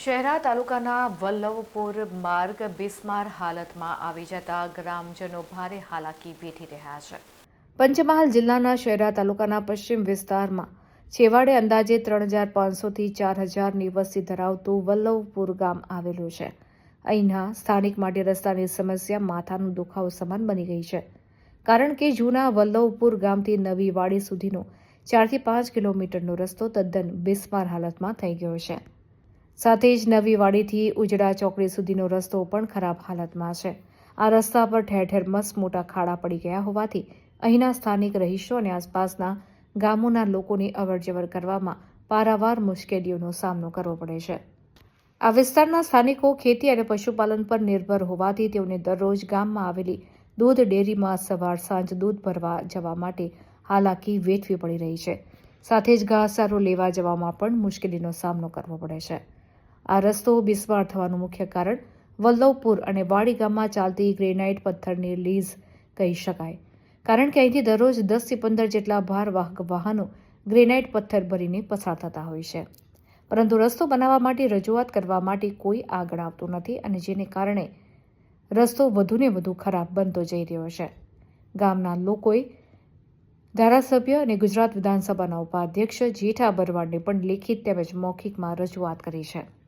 શહેરા તાલુકાના વલ્લભપુર માર્ગ બિસ્માર હાલતમાં આવી જતા ગ્રામજનો ભારે હાલાકી વેઠી રહ્યા છે. પંચમહાલ જિલ્લાના શહેરા તાલુકાના પશ્ચિમ વિસ્તારમાં છેવાડે અંદાજે ત્રણ હજાર પાંચસોથી ચાર હજારની વસ્તી ધરાવતું વલ્લભપુર ગામ આવેલું છે. અહીંના સ્થાનિક માટે રસ્તાની સમસ્યા માથાનું દુખાવો સમાન બની ગઈ છે. કારણ કે જૂના વલ્લભપુર ગામથી નવી વાડી સુધીનો ચારથી પાંચ કિલોમીટરનો રસ્તો તદ્દન બિસ્માર હાલતમાં થઈ ગયો છે. સાથે જ નવી વાડીથી ઉજડા ચોકડી સુધીનો રસ્તો પણ ખરાબ હાલતમાં છે. આ રસ્તા પર ઠેર ઠેર મસ્ત મોટા ખાડા પડી ગયા હોવાથી અહીંના સ્થાનિક રહીશો અને આસપાસના ગામોના લોકોની અવરજવર કરવામાં પારાવાર મુશ્કેલીઓનો સામનો કરવો પડે છે. આ વિસ્તારના સ્થાનિકો ખેતી અને પશુપાલન પર નિર્ભર હોવાથી તેઓને દરરોજ ગામમાં આવેલી દૂધ ડેરીમાં સવાર સાંજ દૂધ ભરવા જવા માટે હાલાકી વેઠવી પડી રહી છે. સાથે જ ઘાસચારો લેવા જવામાં પણ મુશ્કેલીનો સામનો કરવો પડે છે. આ રસ્તો બિસ્માર થવાનું મુખ્ય કારણ વલ્લભપુર અને વાડી ગામમાં ચાલતી ગ્રેનાઇટ પથ્થરની લીઝ કહી શકાય. કારણ કે અહીંથી દરરોજ દસથી પંદર જેટલા ભારવાહક વાહનો ગ્રેનાઇટ પથ્થર ભરીને પસાર થતા હોય છે. પરંતુ રસ્તો બનાવવા માટે રજૂઆત કરવા માટે કોઈ આગળ આવતું નથી અને જેને કારણે રસ્તો વધુને વધુ ખરાબ બનતો જઈ રહ્યો છે. ગામના લોકોએ ધારાસભ્ય અને ગુજરાત વિધાનસભાના ઉપાધ્યક્ષ જેઠા બરવાડને પણ લેખિત તેમજ મૌખિકમાં રજૂઆત કરી છે.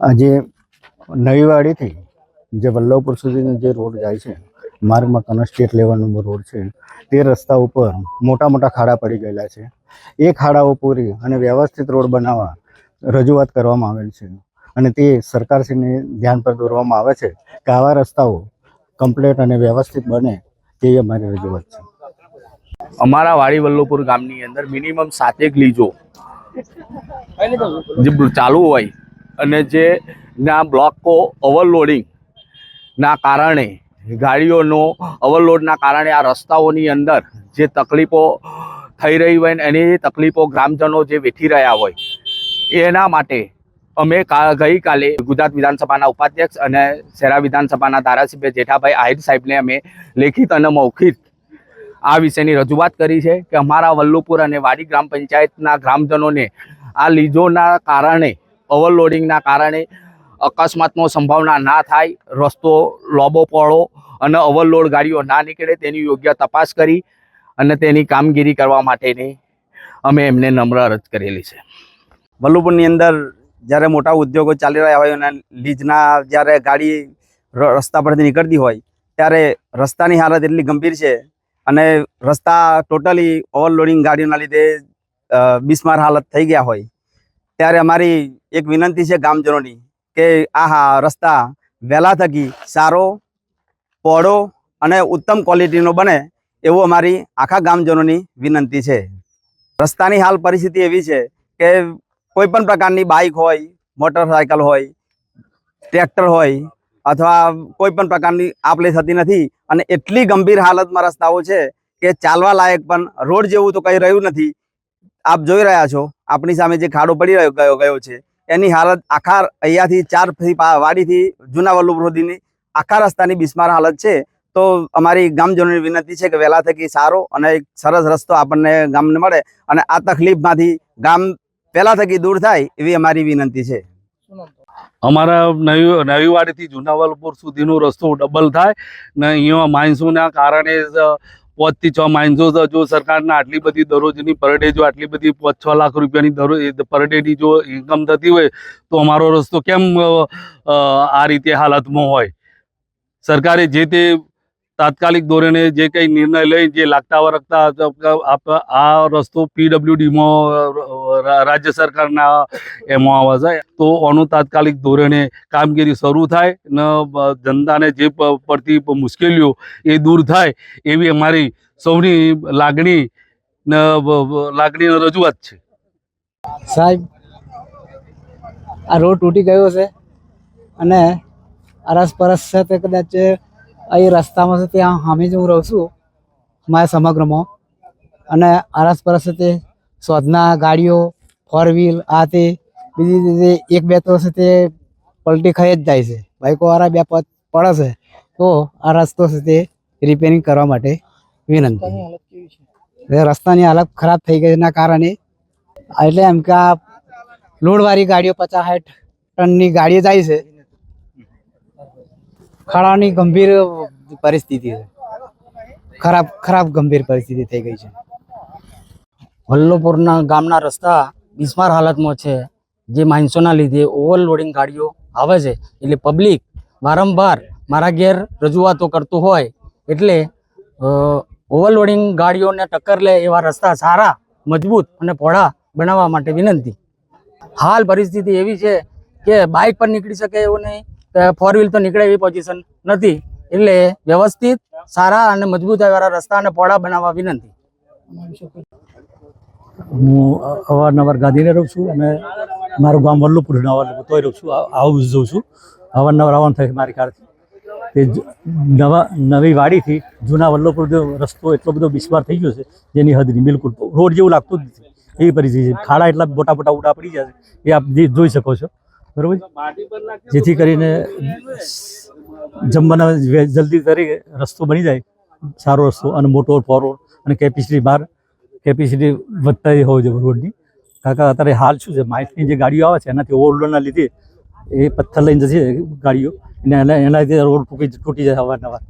આજે નવીવાડીથી જે વલ્લભપુર સુધીનો જે રોડ જાય છે, માર્ગમાં મકાનો સ્ટેટ લેવલનો રોડ છે, તે રસ્તા ઉપર મોટા મોટા ખાડા પડી ગયેલા છે. એ ખાડાઓ પૂરી અને વ્યવસ્થિત રોડ બનાવવા રજૂઆત કરવામાં આવેલ છે અને તે સરકારશ્રીને ધ્યાન પર દોરવામાં આવે છે કે આવા રસ્તાઓ કમ્પ્લેટ અને વ્યવસ્થિત બને તે અમારી રજૂઆત છે. અમારા વાડી વલ્લભપુર ગામની અંદર મિનિમમ સાતેક લીજો જે ચાલુ હોય અને જે ના બ્લોકો ઓવરલોડિંગના કારણે, ગાડીઓનો ઓવરલોડના કારણે આ રસ્તાઓની અંદર જે તકલીફો થઈ રહી હોય ને એની તકલીફો ગ્રામજનો જે વેઠી રહ્યા હોય, એના માટે અમે ગઈકાલે ગુજરાત વિધાનસભાના ઉપાધ્યક્ષ અને શહેરા વિધાનસભાના ધારાસભ્ય જેઠાભાઈ આહિર સાહેબને અમે લેખિત અને મૌખિક આ વિશેની રજૂઆત કરી છે કે અમારા વલ્લુપુર અને વાડી ગ્રામ પંચાયતના ગ્રામજનોને આ લીજોના કારણે ઓવરલોડિંગના કારણે અકસ્માતનો સંભાવના ના થાય, રસ્તો લોબો પડો અને ઓવરલોડ ગાડીઓ ના નીકળે તેની યોગ્ય તપાસ કરી અને તેની કામગીરી કરવા માટેની અમે એમને નમ્ર અરજ કરેલી છે. વલ્લુપુરની અંદર જ્યારે મોટા ઉદ્યોગો ચાલી રહ્યા હોય અને લીજના જ્યારે ગાડી રસ્તા પરથી નીકળતી હોય, ત્યારે રસ્તાની હાલત એટલી ગંભીર છે અને રસ્તા ટોટલી ઓવરલોડિંગ ગાડીઓના લીધે બિસ્માર હાલત થઈ ગયા હોય. ત્યારે અમારી એક વિનંતી છે ગામજનોની કે આ રસ્તા વહેલા થકી સારો, પહોળો અને ઉત્તમ ક્વોલિટીનો બને એવું અમારી આખા ગામજનોની વિનંતી છે. રસ્તાની હાલ પરિસ્થિતિ એવી છે કે કોઈ પણ પ્રકારની બાઇક હોય મોટરસાયકલ હોય ટ્રેક્ટર હોય અથવા કોઈ પણ પ્રકારની આપલે થતી નથી અને એટલી ગંભીર હાલતમાં રસ્તાઓ છે કે ચાલવા લાયક પણ રોડ જેવું તો કંઈ રહ્યું નથી આપ જોઈ રહ્યા છો. આપણી સામે જે ખાડો પડી રહ્યો, ગયો ગયો છે. એની હાલત આખા અહીંયાથી ચાર વાડીથી જૂના વલ્લુભ રોડીની આખા રસ્તાની બિસ્માર હાલત છે. તો અમારી ગામજનોની વિનંતી છે કે વહેલા થકી સારો અને એક સરસ રસ્તો આપણને ગામને મળે અને આ તકલીફમાંથી ગામ પહેલા થકી દૂર થાય એવી અમારી વિનંતી છે. અમારા નવી નવીવાડીથી જુનાવલપુર સુધીનો રસ્તો ડબલ થાય ને અહીંયા માણસોના કારણે પાંચથી છ માણસો જ જો સરકારના આટલી બધી દરરોજની પર ડે, જો આટલી બધી પાંચ છ લાખ રૂપિયાની દરરોજ પર ડેની જો ઇન્કમ થતી હોય, તો અમારો રસ્તો કેમ આ રીતે હાલતમાં હોય? સરકારે જે તે તાત્કાલિક ધોરણે જે કંઈ નિર્ણય લઈ જે લાગતા વળગતા આ રસ્તો પીડબ્લ્યુડીમાં રાજ્ય સરકારના એમાં આવે છે તો આનું તાત્કાલિક ધોરણે કામગીરી શરૂ થાય ને જનતાને જે પડતી મુશ્કેલીઓ એ દૂર થાય એવી અમારી સૌની લાગણી ને લાગણીની રજૂઆત છે. સાહેબ, આ રોડ તૂટી ગયો છે અને અરસપરસ છે તે કદાચ અહીં રસ્તામાં છે ત્યાં સામે જ હું રહું છું મારા સમગ્રમાં. અને આરસપરસ તે શોધના ગાડીઓ ફોર વ્હીલ આ તે બીજી રીતે એક બે તો છે તે પલટી ખાઈ જ જાય છે. બાઇકોવાળા બે પડે છે. તો આ રસ્તો છે તે રિપેરિંગ કરવા માટે વિનંતી. એ રસ્તાની હાલત ખરાબ થઈ ગઈ એના કારણે એટલે એમ કે આ લોડવાળી ગાડીઓ પચાસ સાઠ ટનની ગાડીઓ જાય છે. ખાડાની ગંભીર પરિસ્થિતિ છે. ખરાબ ખરાબ ગંભીર પરિસ્થિતિ થઈ ગઈ છે. વલ્લભપુરના ગામના રસ્તા બિસ્માર હાલતમાં છે. જે માણસોના લીધે ઓવરલોડિંગ ગાડીઓ આવે છે. એટલે પબ્લિક વારંવાર મારા ઘેર રજૂઆતો કરતું હોય. એટલે ઓવરલોડિંગ ગાડીઓને ટક્કર લે એવા રસ્તા સારા, મજબૂત અને પહોળા બનાવવા માટે વિનંતી. હાલ પરિસ્થિતિ એવી છે કે બાઇક પર નીકળી શકે એવું નહીં. ફોર વ્હીલ તો નીકળે એવી પોઝિશન નથી. એટલે વ્યવસ્થિત, સારા અને મજબૂત એવા રસ્તા અને પહોળા બનાવવા વિનંતી. હું અવારનવાર ગાંધીને રહું છું અને મારું ગામ વલ્લુપુર તોય રહું છું આવું જ જોઉં છું. અવારનવાર આવવાનું થાય મારી કારથી. તે નવા નવી વાડીથી જૂના વલ્લભપુર રસ્તો એટલો બધો બિસ્માર થઈ ગયો છે, જેની હદ નહીં બિલકુલ રોડ જેવું લાગતું જ નથી. એવી પરિસ્થિતિ ખાડા એટલા મોટા મોટા ઉડા પડી જાય છે. એ આપ જોઈ શકો છો. બરોબર? જેથી કરીને જમવાના જલ્દી તરીકે રસ્તો બની જાય. સારો રસ્તો અને મોટો ફોરવર્ડ અને કેપેસિટી બહાર કેપેસિટી વધતા હોવી જોઈએ રોડની કારણ કે અત્યારે હાલ શું છે? માઇકની જે ગાડીઓ આવે છે એનાથી ઓવરલોડના લીધે એ પથ્થર લઈને જશે ગાડીઓ. અને એના એના લીધે રોડ તૂટી જાય અવારનવાર.